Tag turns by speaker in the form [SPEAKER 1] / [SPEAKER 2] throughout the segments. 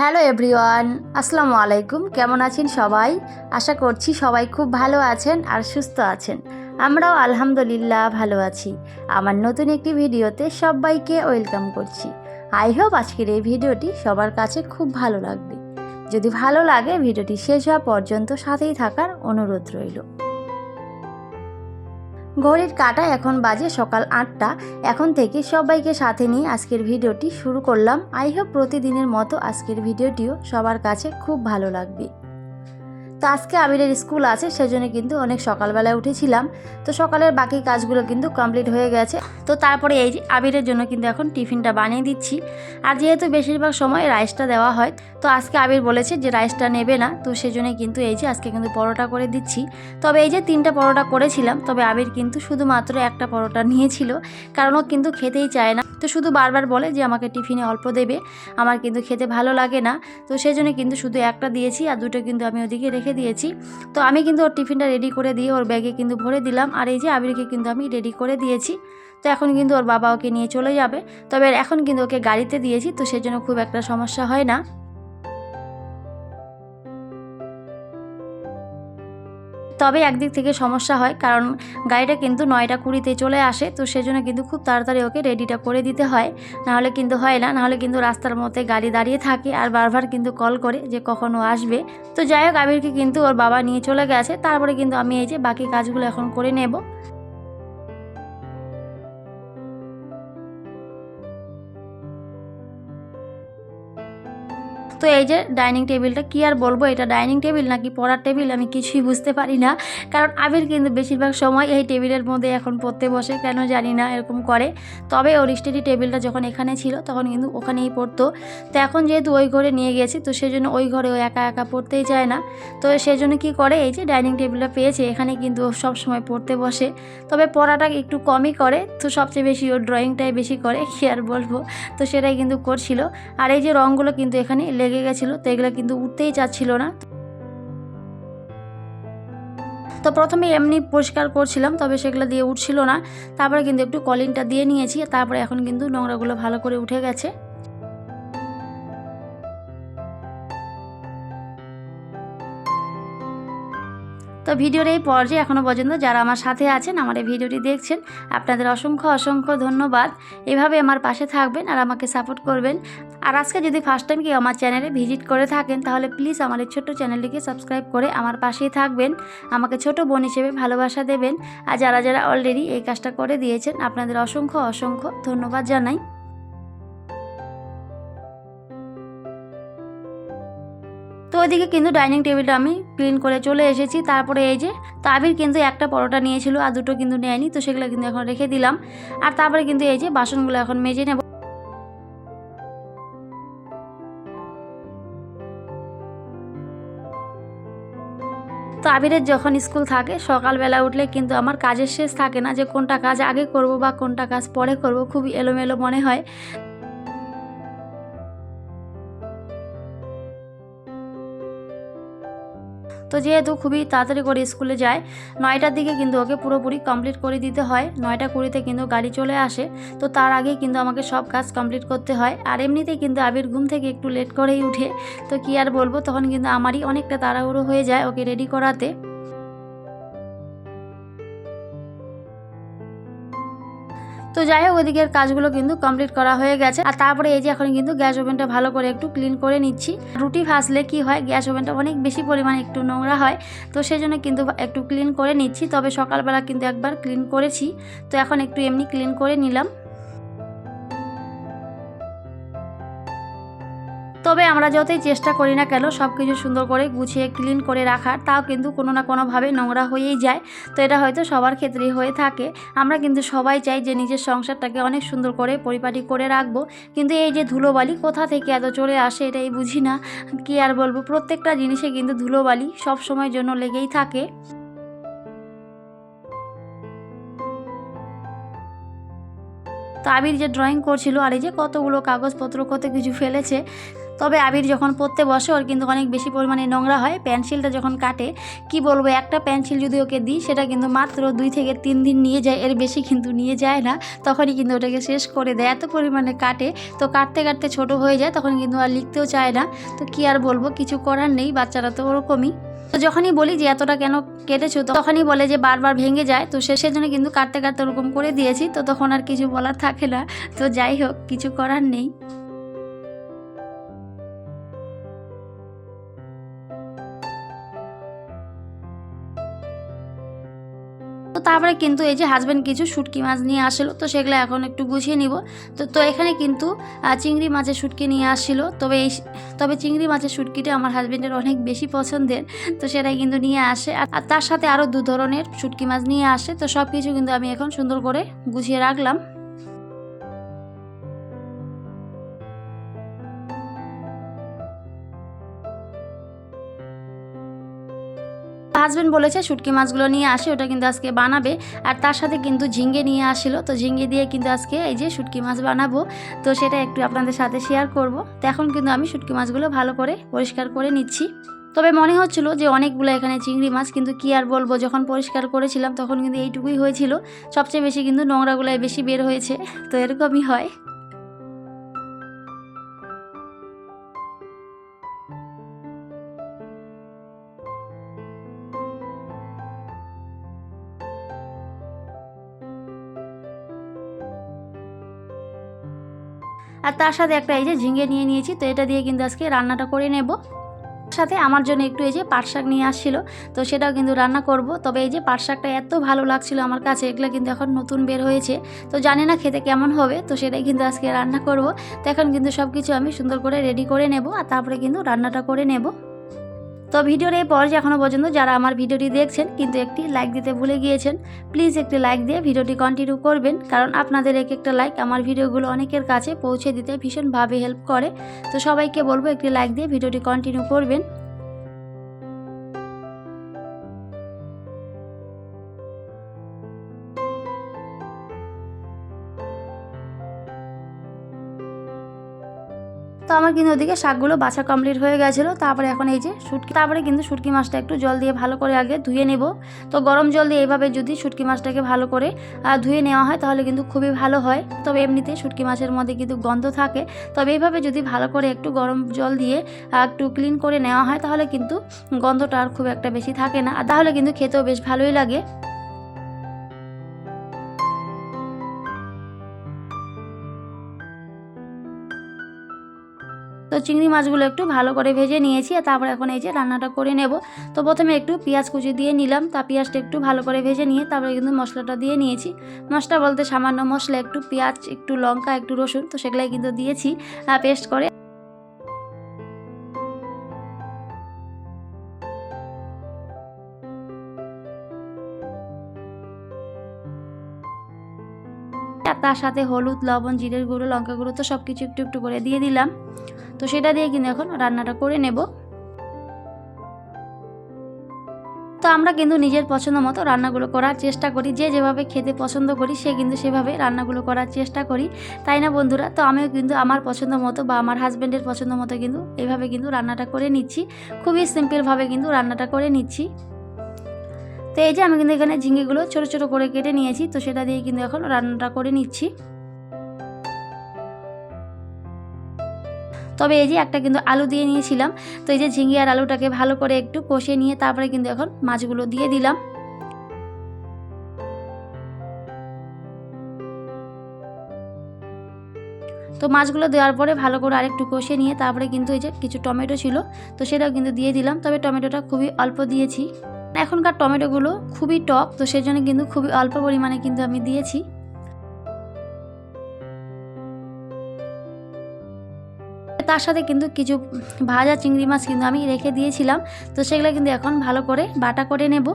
[SPEAKER 1] Hello everyone, আসসালামু আলাইকুম। কেমন আছেন সবাই? আশা করছি সবাই খুব ভালো আছেন আর সুস্থ আছেন। আমরাও আলহামদুলিল্লাহ ভালো আছি। আমার নতুন একটি ভিডিওতে সবাইকে ওয়েলকাম করছি। আই হোপ আজকের এই ভিডিওটি সবার কাছে খুব ভালো লাগবে। যদি ভালো লাগে, ভিডিওটি শেষ হওয়া পর্যন্ত সাথেই থাকার অনুরোধ রইল। ঘড়ির কাটা এখন বাজে সকাল আটটা। এখন থেকে সবাইকে সাথে নিয়ে আজকের ভিডিওটি শুরু করলাম। আই হোপ প্রতিদিনের মতো আজকের ভিডিওটিও সবার কাছে খুব ভালো লাগবে। তো আজকে আবিরের স্কুল আছে, সেজন্য কিন্তু অনেক সকালবেলায় উঠেছিলাম। তো সকালের বাকি কাজগুলো কিন্তু কমপ্লিট হয়ে গেছে। তো তারপরে এই আবিরের জন্য কিন্তু এখন টিফিনটা বানিয়ে দিচ্ছি। আর যেহেতু বেশিরভাগ সময় রাইসটা দেওয়া হয়, তো আজকে আবির বলেছে যে রাইসটা নেবে না। তো সেজন্যই কিন্তু এই যে আজকে কিন্তু পরোটা করে দিচ্ছি। তবে এই যে তিনটা পরোটা করেছিলাম, তবে আবির কিন্তু শুধুমাত্র একটা পরোটা নিয়েছিল। কারণ ও কিন্তু খেতেই চায় না। তো শুধু বারবার বলে যে আমাকে টিফিনে অল্প দেবে। আমার কিন্তু খেতে ভালো লাগে না। তো সেই জন্য কিন্তু শুধু একটা দিয়েছি, আর দুটো কিন্তু আমি ওদিকে রেখে দিয়েছি। তো আমি কিন্তু ওর টিফিনটা রেডি করে দিয়ে ওর ব্যাগে কিন্তু ভরে দিলাম। আর এই যে আবিরকে কিন্তু আমি রেডি করে দিয়েছি। তো এখন কিন্তু ওর বাবা ওকে নিয়ে চলে যাবে। তবে এখন কিন্তু ওকে গাড়িতে দিয়েছি। তো সেজন্য খুব একটা সমস্যা হয় না। তবে একদিক থেকে সমস্যা হয়, কারণ গাড়িটা কিন্তু নয়টা কুড়িতে চলে আসে, তো সেজন্য কিন্তু খুব তাড়াতাড়ি ওকে রেডিটা করে দিতে হয়। নাহলে কিন্তু হয় না, নাহলে কিন্তু রাস্তার মধ্যে গাড়ি দাঁড়িয়ে থাকে আর বারবার কিন্তু কল করে যে কখনও আসবে। তো যাই হোক, আবিরকে কিন্তু ওর বাবা নিয়ে চলে গেছে, তারপরে কিন্তু আমি এই যে বাকি কাজগুলো এখন করে নেব। তো এই যে ডাইনিং টেবিলটা কি আর বলব? এটা ডাইনিং টেবিল নাকি পড়ার টেবিল? আমি কিছুই বুঝতে পারি না। কারণ আবির কিন্তু বেশিরভাগ সময় এই টেবিলের মধ্যে এখন পড়তে বসে, কেন জানি না, এরকম করে। তবে ওর স্টাডি টেবিলটা যখন এখানে ছিল, তখন কিন্তু ওখানেই পড়তো। তো এখন যেহেতু ওই ঘরে নিয়ে গেছি, তো সেই জন্য ওই ঘরে ও একা একা পড়তেই চায় না। তো সেই জন্য কী করে? এই যে ডাইনিং টেবিলটা পেয়েছে, এখানে কিন্তু ও সব সময় পড়তে বসে। তবে পড়াটা একটু কমই করে, তো সবচেয়ে বেশি ওর ড্রয়িংটাই বেশি করে, কি আর বলব? তো সেটাই কিন্তু করছিল। আর এই যে রঙগুলো কিন্তু এখানে লেগে গেছিল, তো এগুলো কিন্তু উঠতেই চাচ্ছিল না। তো প্রথমে এমনি পরিষ্কার করছিলাম, তবে সেগুলো দিয়ে উঠছিল না। তারপরে কিন্তু একটু কলিনটা দিয়ে নিয়েছি, তারপরে এখন কিন্তু নোংরাগুলো ভালো করে উঠে গেছে। তো ভিডিওর এই পর্যায়ে এখনও পর্যন্ত যারা আমার সাথে আছেন, আমার এই ভিডিওটি দেখছেন, আপনাদের অসংখ্য অসংখ্য ধন্যবাদ। এভাবে আমার পাশে থাকবেন আর আমাকে সাপোর্ট করবেন। আর আজকে যদি ফার্স্ট টাইম কেউ আমার চ্যানেলে ভিজিট করে থাকেন, তাহলে প্লিজ আমার এই ছোট্ট চ্যানেলটিকে সাবস্ক্রাইব করে আমার পাশেই থাকবেন। আমাকে ছোট বোন হিসেবে ভালোবাসা দেবেন। আর যারা যারা অলরেডি এই কাজটা করে দিয়েছেন, আপনাদের অসংখ্য অসংখ্য ধন্যবাদ জানাই। তো ওইদিকে কিন্তু ডাইনিং টেবিলটা আমি ক্লিন করে চলে এসেছি। তারপরে এই যে তাবির কিন্তু একটা পরোটা নিয়েছিল আর দুটো কিন্তু নেয়নি, তো সেগুলো কিন্তু এখন রেখে দিলাম। আর তারপরে কিন্তু এই যে বাসনগুলো এখন মেজে নেব। তো আবিরের যখন স্কুল থাকে, সকালবেলা উঠলে কিন্তু আমার কাজের শেষ থাকে না যে কোনটা কাজ আগে করব বা কোনটা কাজ পরে করব খুব এলোমেলো মনে হয়। তো যেহেতু খুবই তাড়াতাড়ি করে স্কুলে যায়, নয়টার দিকে কিন্তু ওকে পুরোপুরি কমপ্লিট করে দিতে হয়। নয়টা কুড়িতে কিন্তু গাড়ি চলে আসে, তো তার আগেই কিন্তু আমাকে সব কাজ কমপ্লিট করতে হয়। আর এমনিতেই কিন্তু আবির ঘুম থেকে একটু লেট করেই উঠে, তো কি আর বলব, তখন কিন্তু আমারই অনেকটা তাড়াহুড়ো হয়ে যায় ওকে রেডি করাতে। তো যাই হোক, ওদিকের কাজগুলো কিন্তু কমপ্লিট করা হয়ে গেছে। আর তারপরে এই যে এখন কিন্তু গ্যাস ওভেনটা ভালো করে একটু ক্লিন করে নিচ্ছি। রুটি ভাজলে কি হয়, গ্যাস ওভেনটা অনেক বেশি পরিমাণে একটু নোংরা হয়, তো সেই জন্য কিন্তু একটু ক্লিন করে নিচ্ছি। তবে সকালবেলা কিন্তু একবার ক্লিন করেছি, তো এখন একটু এমনি ক্লিন করে নিলাম। তবে আমরা যতই চেষ্টা করি না কেন সব কিছু সুন্দর করে গুছিয়ে ক্লিন করে রাখার, তাও কিন্তু কোনো না কোনোভাবে নোংরা হয়েই যায়। তো এটা হয়তো সবার ক্ষেত্রেই হয়ে থাকে। আমরা কিন্তু সবাই চাই যে নিজের সংসারটাকে অনেক সুন্দর করে পরিপাটি করে রাখব। কিন্তু এই যে ধুলোবালি কোথা থেকে এত চলে আসে এটাই বুঝি না। কি আর বলব, প্রত্যেকটা জিনিসে কিন্তু ধুলোবালি সব সময় জন্য লেগেই থাকে। তো আবির যে ড্রয়িং করছিল, আর এই যে কতগুলো কাগজপত্র, কত কিছু ফেলেছে তবে আবির যখন পড়তে বসে, ওর কিন্তু অনেক বেশি পরিমাণে নোংরা হয়। পেন্সিলটা যখন কাটে, কি বলব, একটা পেন্সিল যদি ওকে দিই, সেটা কিন্তু মাত্র দুই থেকে তিন দিন নিয়ে যায়, এর বেশি কিন্তু নিয়ে যায় না। তখনই কিন্তু ওটাকে শেষ করে দেয়। এত পরিমাণে কাটে। তো কাটতে কাটতে ছোট হয়ে যায়, তখন কিন্তু আর লিখতেও চায় না। তো কি আর বলব, কিছু করার নেই, বাচ্চারা তো ওরকমই। তো যখনই বলি যে, এতটা কেন কেটেছো? তখনই বলে যে, বারবার ভেঙে যায়। তো সে সেজন্য কিন্তু কাটতে কাটতে ওরকম করে দিয়েছি। তো তখন আর কিছু বলার থাকে না। তো যাই হোক, কিছু করার নেই। তো তারপরে কিন্তু এই যে হাজব্যান্ড কিছু শুটকি মাছ নিয়ে আসলো, তো সেগুলো এখন একটু গুছিয়ে নিব। তো তো এখানে কিন্তু চিংড়ি মাছের শুটকি নিয়ে আসছিল। তবে এই তবে চিংড়ি মাছের শুটকিটা আমার হাজব্যান্ডের অনেক বেশি পছন্দের, তো সেটাই কিন্তু নিয়ে আসে। আর তার সাথে আরও দু ধরনের শুটকি মাছ নিয়ে আসে, তো সব কিছু কিন্তু আমি এখন সুন্দর করে গুছিয়ে রাখলাম। হাজব্যান্ড বলেছে, শুটকি মাছগুলো নিয়ে আসে, ওটা কিন্তু আজকে বানাবে। আর তার সাথে কিন্তু ঝিঙ্গে নিয়ে আসলো। তো ঝিঙ্গে দিয়ে কিন্তু আজকে এই যে শুটকি মাছ বানাবো। তো সেটা একটু আপনাদের সাথে শেয়ার করব। তো এখন কিন্তু আমি শুটকি মাছগুলো ভালো করে পরিষ্কার করে নিচ্ছি। তবে মনে হচ্ছিল যে অনেকগুলো এখানে চিংড়ি মাছ, কিন্তু কি আর বলব, যখন পরিষ্কার করেছিলাম তখন কিন্তু এইটুকুই হয়েছিল। সবচেয়ে বেশি কিন্তু নোংরাগুলোই বেশি বের হয়েছে। তো এরকমই হয়। আর তার সাথে একটা এই যে ঝিঙে নিয়ে নিয়েছি, তো এটা দিয়ে কিন্তু আজকে রান্নাটা করে নেব। সাথে আমার জন্য একটু এই যে পাট শাক নিয়ে আসছিল, তো সেটাও কিন্তু রান্না করব। তবে এই যে পাট শাকটা এত ভালো লাগছিল আমার কাছে, এগুলো কিন্তু এখন নতুন বের হয়েছে। তো জানি না খেতে কেমন হবে, তো সেটাই কিন্তু আজকে রান্না করব। তো এখন কিন্তু সব কিছু আমি সুন্দর করে রেডি করে নেব, আর তারপরে কিন্তু রান্নাটা করে নেব। তো ভিডিওর এই পর্যায়ে এখনও পর্যন্ত যারা আমার ভিডিওটি দেখছেন, কিন্তু একটি লাইক দিতে ভুলে গিয়েছেন প্লিজ একটি লাইক দিয়ে ভিডিওটি কন্টিনিউ করবেন, কারণ আপনাদের এক একটা লাইক আমার ভিডিওগুলো অনেকের কাছে পৌঁছে দিতে ভীষণভাবে হেল্প করে। তো সবাইকে বলব একটি লাইক দিয়ে ভিডিওটি কন্টিনিউ করবেন। তো আমার কিন্তু ওদিকে শাকগুলো বাছা কমপ্লিট হয়ে গেছিল। তারপরে এখন এই যে শুটকি তারপরে কিন্তু শুটকি মাছটা একটু জল দিয়ে ভালো করে আগে ধুয়ে নেব। তো গরম জল দিয়ে এইভাবে যদি শুটকি মাছটাকে ভালো করে ধুয়ে নেওয়া হয় তাহলে কিন্তু খুবই ভালো হয়। তবে এমনিতে শুটকি মাছের মধ্যে কিন্তু গন্ধ থাকে। তবে এইভাবে যদি ভালো করে একটু গরম জল দিয়ে একটু ক্লিন করে নেওয়া হয় তাহলে কিন্তু গন্ধটা আর খুব একটা বেশি থাকে না। আর তাহলে কিন্তু খেতেও বেশ ভালোই লাগে। চিংড়ি মাছগুলো একটু ভালো করে ভেজে নিয়েছি আর তারপর এখন এই যে রান্নাটা করে নেব। তো প্রথমে একটু পেঁয়াজ কুচি দিয়ে নিলাম। তা পেঁয়াজটা একটু ভালো করে ভেজে নিয়ে তারপরে কিন্তু মশলাটা দিয়ে নিয়েছি। মশলা বলতে সামান্য মশলা, একটু পেঁয়াজ, একটু লঙ্কা, একটু রসুন, তো সেগুলাই কিন্তু দিয়েছি পেস্ট করে। তার সাথে হলুদ, লবণ, জিরের গুঁড়ো, লঙ্কা গুঁড়ো তো সব কিছু একটু একটু করে দিয়ে দিলাম। তো সেটা দিয়ে কিন্তু এখন রান্নাটা করে নেব। তো আমরা কিন্তু নিজের পছন্দ মতো রান্নাগুলো করার চেষ্টা করি, যে যেভাবে খেতে পছন্দ করি সে কিন্তু সেভাবে রান্নাগুলো করার চেষ্টা করি। তাই না বন্ধুরা? তো আমিও কিন্তু আমার পছন্দ মতো বা আমার হাজব্যান্ডের পছন্দ মতো কিন্তু এইভাবে কিন্তু রান্নাটা করে নিচ্ছি। খুবই সিম্পলভাবে কিন্তু রান্নাটা করে নিচ্ছি। তো এই যে আমি কিন্তু এখানে ঝিঙেগুলো ছোটো ছোটো করে কেটে নিয়েছি, তো সেটা দিয়ে কিন্তু এখন রান্নাটা করে নিচ্ছি। তবে এই যে একটা কিন্তু আলু দিয়ে নিয়েছিলাম। তো এই যে ঝিঙে আর আলুটাকে ভালো করে একটু কষিয়ে নিয়ে তারপরে কিন্তু এখন মাছগুলো দিয়ে দিলাম। তো মাছগুলো দেওয়ার পরে ভালো করে আরেকটু কষিয়ে নিয়ে তারপরে কিন্তু এই যে কিছু টমেটো ছিল, তো সেটাও কিন্তু দিয়ে দিলাম। তবে টমেটোটা খুবই অল্প দিয়েছি। এখনকার টমেটোগুলো খুবই টক, তো সেজন্য কিন্তু খুবই অল্প পরিমাণে কিন্তু আমি দিয়েছি। তার সাথে কিন্তু কিছু ভাজা চিংড়ি মাছ কিন্তু আমি রেখে দিয়েছিলাম। তো সেগুলো কিন্তু এখন ভালো করে বাটা করে নেব।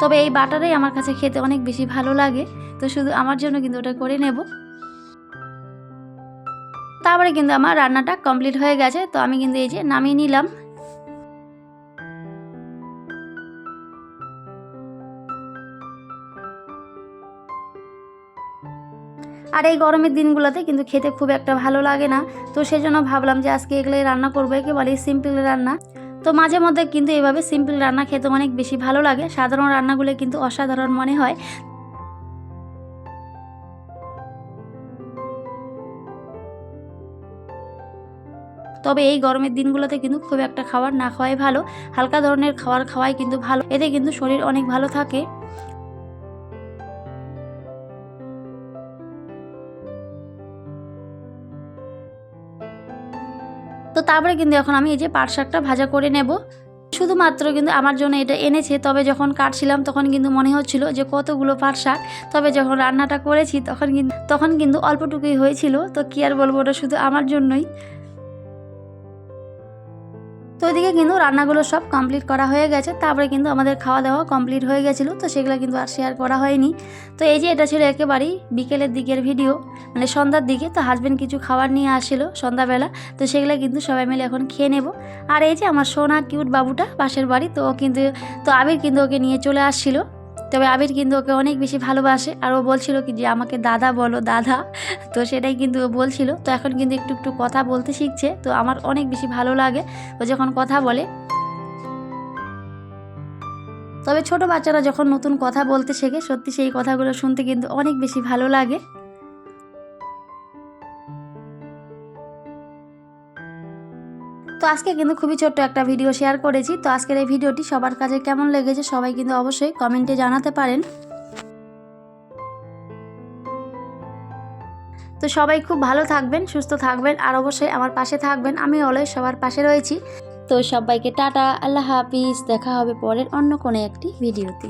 [SPEAKER 1] তবে এই বাটাটাই আমার কাছে খেতে অনেক বেশি ভালো লাগে। তো শুধু আমার জন্য কিন্তু ওটা করে নেব। তারপরে কিন্তু আমার রান্নাটা কমপ্লিট হয়ে গেছে। তো আমি কিন্তু এই যে নামিয়ে নিলাম। আর এই গরমের দিনগুলোতে কিন্তু খেতে খুব একটা ভালো লাগে না। তো সেই জন্য ভাবলাম যে আজকে এগুলোই রান্না করব, একেবারেই সিম্পল রান্না। তো মাঝে মধ্যে কিন্তু এভাবে সিম্পল রান্না খেতে অনেক বেশি ভালো লাগে। সাধারণ রান্নাগুলো কিন্তু অসাধারণ মনে হয়। তবে এই গরমের দিনগুলোতে কিন্তু খুব একটা খাবার না খাওয়াই ভালো। হালকা ধরনের খাবার খাওয়াই কিন্তু ভালো। এতে কিন্তু শরীর অনেক ভালো থাকে। তো তারপরে কিন্তু এখন আমি এই যে পাট শাকটা ভাজা করে নেব। শুধুমাত্র কিন্তু আমার জন্য এটা এনেছে, তবে যখন কাটছিলাম তখন কিন্তু মনে হচ্ছিল যে কতগুলো পাট শাক। তবে যখন রান্নাটা করেছি তখন কিন্তু তখন কিন্তু অল্পটুকুই হয়েছিল, তো কি আর বলব ওটা শুধু আমার জন্যই। তো ওইদিকে কিন্তু রান্নাগুলো সব কমপ্লিট করা হয়ে গেছে। তারপরে কিন্তু আমাদের খাওয়া দাওয়া কমপ্লিট হয়ে গেছিল। তো সেগুলো কিন্তু আর শেয়ার করা হয়নি। তো এই যে এটা ছিল একেবারেই বিকেলের দিকের ভিডিও মানে সন্ধ্যার দিকে। তো হাজব্যান্ড কিছু খাবার নিয়ে আসছিল সন্ধ্যাবেলা। তো সেগুলো কিন্তু সবাই মিলে এখন খেয়ে নেব। আর এই যে আমার সোনা কিউট বাবুটা পাশের বাড়ি, তো ও কিন্তু, তো আবির কিন্তু ওকে নিয়ে চলে আসছিল। তবে আবির কিন্তু ওকে অনেক বেশি ভালোবাসে আর ও বলছিল কি যে, আমাকে দাদা বলো, দাদা। তো সেটাই কিন্তু ও বলছিল। তো এখন কিন্তু একটু একটু কথা বলতে শিখছে। তো আমার অনেক বেশি ভালো লাগে ও যখন কথা বলে। তবে ছোট বাচ্চারা যখন নতুন কথা বলতে শেখে, সত্যি সেই কথাগুলো শুনতে কিন্তু অনেক বেশি ভালো লাগে। তো আজকে কিন্তু খুবই ছোট্ট একটা ভিডিও শেয়ার করেছি। তো আজকের এই ভিডিওটি সবার কাছে কেমন লেগেছে সবাই কিন্তু অবশ্যই কমেন্টে জানাতে পারেন। তো সবাই খুব ভালো থাকবেন, সুস্থ থাকবেন, আর অবশ্যই আমার পাশে থাকবেন। আমি অলওয়েজ সবার পাশে রয়েছি। তো সবাইকে টাটা, আল্লাহ হাফিজ। দেখা হবে পরের অন্য কোনো একটি ভিডিওতে